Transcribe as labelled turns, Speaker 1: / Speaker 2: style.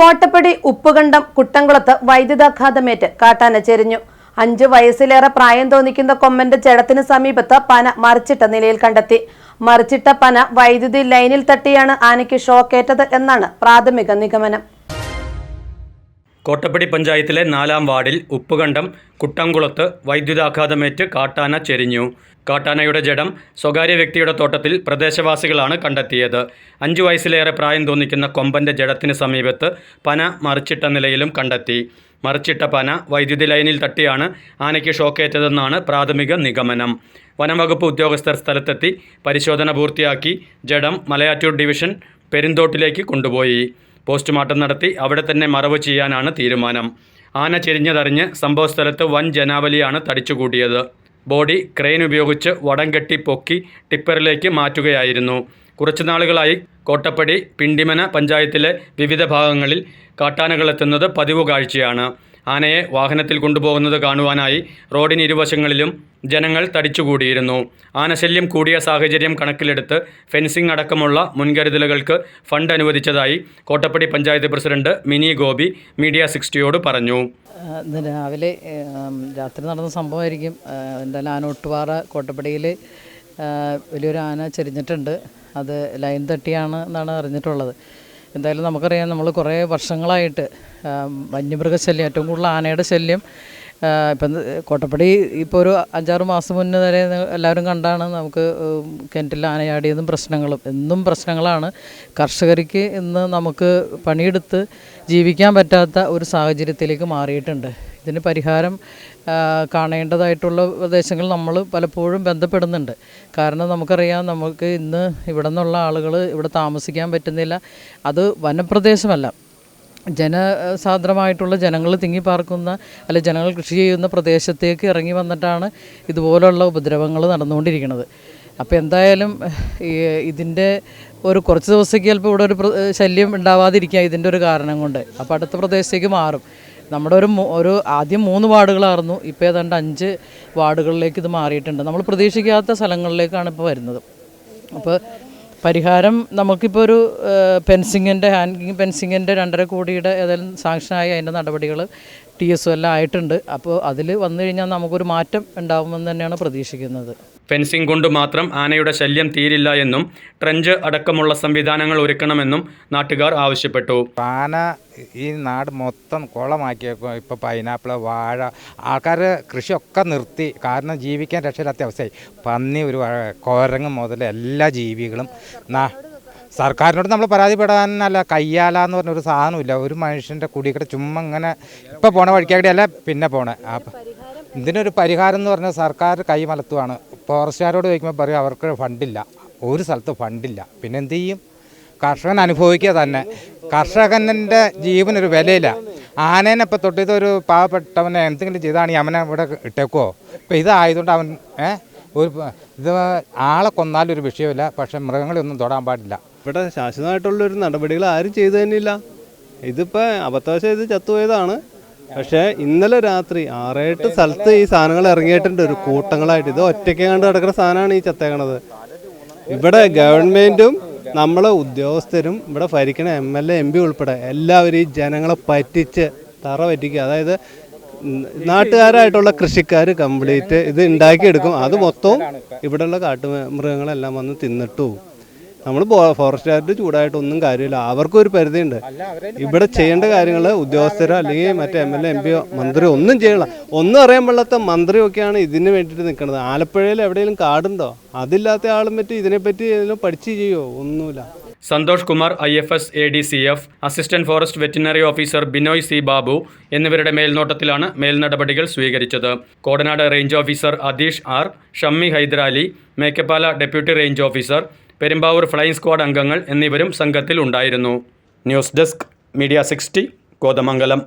Speaker 1: കോട്ടപ്പടി ഉപ്പുകണ്ടം കുട്ടംകുളത്ത് വൈദ്യുതാഘാതമേറ്റ് കാട്ടാന ചെരിഞ്ഞു അഞ്ചു വയസ്സിലേറെ പ്രായം തോന്നിക്കുന്ന കൊമ്പന്റെ ജഡത്തിന് സമീപത്ത് പന മറിച്ചിട്ട നിലയിൽ കണ്ടെത്തി. മറിച്ചിട്ട പന വൈദ്യുതി ലൈനിൽ തട്ടിയാണ് ആനയ്ക്ക് ഷോക്കേറ്റത് എന്നാണ് പ്രാഥമിക നിഗമനം.
Speaker 2: കോട്ടപ്പടി പഞ്ചായത്തിലെ നാലാം വാർഡിൽ ഉപ്പുകണ്ടം കുട്ടംകുളത്ത് വൈദ്യുതാഘാതമേറ്റ് കാട്ടാന ചെരിഞ്ഞു. കാട്ടാനയുടെ ജഡം സ്വകാര്യ വ്യക്തിയുടെ തോട്ടത്തിൽ പ്രദേശവാസികളാണ് കണ്ടെത്തിയത്. അഞ്ചു വയസ്സിലേറെ പ്രായം തോന്നിക്കുന്ന കൊമ്പന്റെ ജഡത്തിന് സമീപത്ത് പന മറിച്ചിട്ട നിലയിലും കണ്ടെത്തി. മറിച്ചിട്ട പന വൈദ്യുതി ലൈനിൽ തട്ടിയാണ് ആനയ്ക്ക് ഷോക്കേറ്റതെന്നാണ് പ്രാഥമിക നിഗമനം. വനംവകുപ്പ് ഉദ്യോഗസ്ഥർ സ്ഥലത്തെത്തി പരിശോധന പൂർത്തിയാക്കി ജഡം മലയാറ്റൂർ ഡിവിഷൻ പെരുന്തോട്ടിലേക്ക് കൊണ്ടുപോയി. പോസ്റ്റ്മോർട്ടം നടത്തി അവിടെ തന്നെ മറവ് ചെയ്യാനാണ് തീരുമാനം. ആന ചെരിഞ്ഞതറിഞ്ഞ് സംഭവസ്ഥലത്ത് വൻ ജനാവലിയാണ് തടിച്ചുകൂട്ടിയത്. ബോഡി ക്രെയിൻ ഉപയോഗിച്ച് വടം കെട്ടി പൊക്കി ടിപ്പറിലേക്ക് മാറ്റുകയായിരുന്നു. കുറച്ചു നാളുകളായി കോട്ടപ്പടി പിണ്ടിമന പഞ്ചായത്തിലെ വിവിധ ഭാഗങ്ങളിൽ കാട്ടാനകളെത്തുന്നത് പതിവ് കാഴ്ചയാണ് ആനയെ വാഹനത്തിൽ കൊണ്ടുപോകുന്നത് കാണുവാനായി റോഡിന് ഇരുവശങ്ങളിലും ജനങ്ങൾ തടിച്ചുകൂടിയിരുന്നു. ആനശല്യം കൂടിയ സാഹചര്യം കണക്കിലെടുത്ത് ഫെൻസിംഗ് അടക്കമുള്ള മുൻകരുതലുകൾക്ക് ഫണ്ട് അനുവദിച്ചതായി കോട്ടപ്പടി പഞ്ചായത്ത് പ്രസിഡന്റ് മിനി ഗോപി മീഡിയ സിക്സ്റ്റിയോട് പറഞ്ഞു.
Speaker 3: രാവിലെ രാത്രി നടന്ന സംഭവമായിരിക്കും. എന്തായാലും ആനോട്ടുപാറ കോട്ടപ്പടിയിൽ വലിയൊരു ആന ചെരിഞ്ഞിട്ടുണ്ട്. അത് ലൈൻ തട്ടിയാണ് എന്നാണ് അറിഞ്ഞിട്ടുള്ളത്. എന്തായാലും നമുക്കറിയാം നമ്മൾ കുറേ വർഷങ്ങളായിട്ട് വന്യമൃഗശല്യം ഏറ്റവും കൂടുതൽ ആനയുടെ ശല്യം ഇപ്പം കോട്ടപ്പടി ഇപ്പോൾ ഒരു അഞ്ചാറ് മാസം മുന്നേ വരെ എല്ലാവരും കണ്ടാണ് നമുക്ക് കിണറ്റിൽ ആനയാടിയതും പ്രശ്നങ്ങളും. എന്നും പ്രശ്നങ്ങളാണ്. കർഷകർക്ക് ഇന്ന് നമുക്ക് പണിയെടുത്ത് ജീവിക്കാൻ പറ്റാത്ത ഒരു സാഹചര്യത്തിലേക്ക് മാറിയിട്ടുണ്ട്. ഇതിന് പരിഹാരം കാണേണ്ടതായിട്ടുള്ള പ്രദേശങ്ങൾ നമ്മൾ പലപ്പോഴും ബന്ധപ്പെടുന്നുണ്ട്. കാരണം നമുക്കറിയാം നമുക്ക് ഇന്ന് ഇവിടെ നിന്നുള്ള ആളുകൾ ഇവിടെ താമസിക്കാൻ പറ്റുന്നില്ല. അത് വനപ്രദേശമല്ല. ജനസാന്ദ്രമായിട്ടുള്ള ജനങ്ങൾ തിങ്ങിപ്പാർക്കുന്ന അല്ല ജനങ്ങൾ കൃഷി ചെയ്യുന്ന പ്രദേശത്തേക്ക് ഇറങ്ങി വന്നിട്ടാണ് ഇതുപോലുള്ള ഉപദ്രവങ്ങൾ നടന്നുകൊണ്ടിരിക്കുന്നത്. അപ്പോൾ എന്തായാലും ഇതിന്റെ ഒരു കുറച്ച് ദിവസത്തേക്ക് ചിലപ്പോൾ ഇവിടെ ഒരു ശല്യം ഉണ്ടാവാതിരിക്കുക ഇതിന്റെ ഒരു കാരണം കൊണ്ട്. അപ്പോൾ അടുത്ത പ്രദേശത്തേക്ക് മാറും. നമ്മുടെ ഒരു ഒരു ആദ്യം മൂന്ന് വാർഡുകളായിരുന്നു. ഇപ്പോൾ ഏതാണ്ട് അഞ്ച് വാർഡുകളിലേക്ക് ഇത് മാറിയിട്ടുണ്ട്. നമ്മൾ പ്രതീക്ഷിക്കാത്ത സ്ഥലങ്ങളിലേക്കാണ് ഇപ്പോൾ വരുന്നത്. അപ്പോൾ പരിഹാരം നമുക്കിപ്പോൾ ഒരു പെൻസിങ്ങിന്റെ ഹാൻഡിങ് പെൻസിങ്ങിന്റെ രണ്ടര കോടിയുടെ ഏതായാലും സാങ്ഷനായി അതിന്റെ നടപടികൾ ടി എസ് എല്ലാം ആയിട്ടുണ്ട്. അപ്പോൾ അതിൽ വന്നു കഴിഞ്ഞാൽ നമുക്കൊരു മാറ്റം ഉണ്ടാകുമെന്ന് തന്നെയാണ് പ്രതീക്ഷിക്കുന്നത്.
Speaker 2: ഫെൻസിംഗ് കൊണ്ട് മാത്രം ആനയുടെ ശല്യം തീരില്ല എന്നും ട്രഞ്ച് അടക്കമുള്ള സംവിധാനങ്ങൾ ഒരുക്കണമെന്നും നാട്ടുകാർ ആവശ്യപ്പെട്ടു.
Speaker 4: ആന ഈ നാട് മൊത്തം കുളമാക്കിയേക്കും. ഇപ്പോൾ പൈനാപ്പിൾ വാഴ ആൾക്കാർ കൃഷിയൊക്കെ നിർത്തി. കാരണം ജീവിക്കാൻ രക്ഷയില്ലാത്ത അവസ്ഥയായി. പന്നി ഒരു കോരങ്ങ് മുതൽ എല്ലാ ജീവികളും സർക്കാരിനോട് നമ്മൾ പരാതിപ്പെടാനല്ല. കയ്യാല എന്ന് പറഞ്ഞൊരു സാധനമില്ല ഒരു മനുഷ്യന്റെ കുടിക്കട ചുമ്മാ ഇങ്ങനെ ഇപ്പോൾ പോണ വഴിക്കാടിയല്ല പിന്നെ പോണേ. അപ്പം ഇതിനൊരു പരിഹാരം എന്ന് പറഞ്ഞാൽ സർക്കാർ കൈമലത്തുവാണ് ഫോറസ്റ്റുകാരോട് ചോദിക്കുമ്പോൾ പറയും അവർക്ക് ഫണ്ടില്ല. ഒരു സ്ഥലത്ത് ഫണ്ടില്ല. പിന്നെ എന്ത് ചെയ്യും? കർഷകൻ അനുഭവിക്കുക തന്നെ. കർഷകന്റെ ജീവനൊരു വിലയില്ല. ആനേനെ ഇപ്പോൾ തൊട്ട് ഇതൊരു പാവപ്പെട്ടവനെ എന്തെങ്കിലും ചെയ്താണെങ്കിൽ അവനെ ഇവിടെ ഇട്ടേക്കോ ഇപ്പം ഇതായതുകൊണ്ട് അവൻ ഒരു ഇത് ആളെ കൊന്നാലും ഒരു വിഷയമില്ല. മൃഗങ്ങളെ ഒന്നും തൊടാൻ പാടില്ല.
Speaker 5: ഇവിടെ ശാശ്വതമായിട്ടുള്ളൊരു നടപടികൾ ആരും ചെയ്തു തന്നെയില്ല ഇതിപ്പോൾ അബദ്ധവശം ഇത് ചത്തുപോയതാണ്. പക്ഷേ ഇന്നലെ രാത്രി ആറേട്ട് സ്ഥലത്ത് ഈ സാധനങ്ങൾ ഇറങ്ങിയിട്ടുണ്ട്. ഒരു കൂട്ടങ്ങളായിട്ട്. ഇത് ഒറ്റയ്ക്ക് കണ്ട് കിടക്കുന്ന സാധനമാണ് ഈ ചത്തേക്കണത്. ഇവിടെ ഗവൺമെന്റും നമ്മളെ ഉദ്യോഗസ്ഥരും ഇവിടെ ഭരിക്കണ M L A M P ഉൾപ്പെടെ എല്ലാവരും ഈ ജനങ്ങളെ പറ്റിച്ച് തറ പറ്റിക്കുക അതായത് നാട്ടുകാരായിട്ടുള്ള കൃഷിക്കാർ കംപ്ലീറ്റ് ഇത് ഉണ്ടാക്കിയെടുക്കും. അത് മൊത്തവും ഇവിടെയുള്ള കാട്ടു മൃഗങ്ങളെല്ലാം വന്ന് തിന്നിട്ടു. നമ്മൾ ഫോറസ്റ്റുകാരുടെ ചൂടായിട്ടൊന്നും കാര്യമില്ല. അവർക്കും ഒരു പരിധിയുണ്ട് ഇവിടെ ചെയ്യേണ്ട കാര്യങ്ങൾ ഉദ്യോഗസ്ഥരോ അല്ലെങ്കിൽ മറ്റേ എം എൽ എ എം പിയോ മന്ത്രിയോ ഒന്നും ചെയ്യണം ഒന്നും അറിയാൻ പാടില്ലാത്ത മന്ത്രിയൊക്കെയാണ് ഇതിന് വേണ്ടിയിട്ട് നിൽക്കുന്നത് ആലപ്പുഴയിൽ എവിടെയെങ്കിലും കാടുണ്ടോ? അതില്ലാത്ത ആളും പറ്റി ഇതിനെപ്പറ്റി ഏതെങ്കിലും പഠിച്ച് ചെയ്യോ ഒന്നുമില്ല.
Speaker 2: Santhosh Kumar I F S A D C F assistant forest veterinary officer Binoy C Babu എന്നിവരുടെ മേൽനോട്ടത്തിലാണ് മേൽനടപടികൾ സ്വീകരിച്ചത്. Kodanad range officer Atheesh R Shammi Hyderali Mekkappala deputy range officer Perumbavoor flying squad അംഗങ്ങൾ എന്നിവരും സംഘത്തിൽ ഉണ്ടായിരുന്നു news desk media sixty Kothamangalam.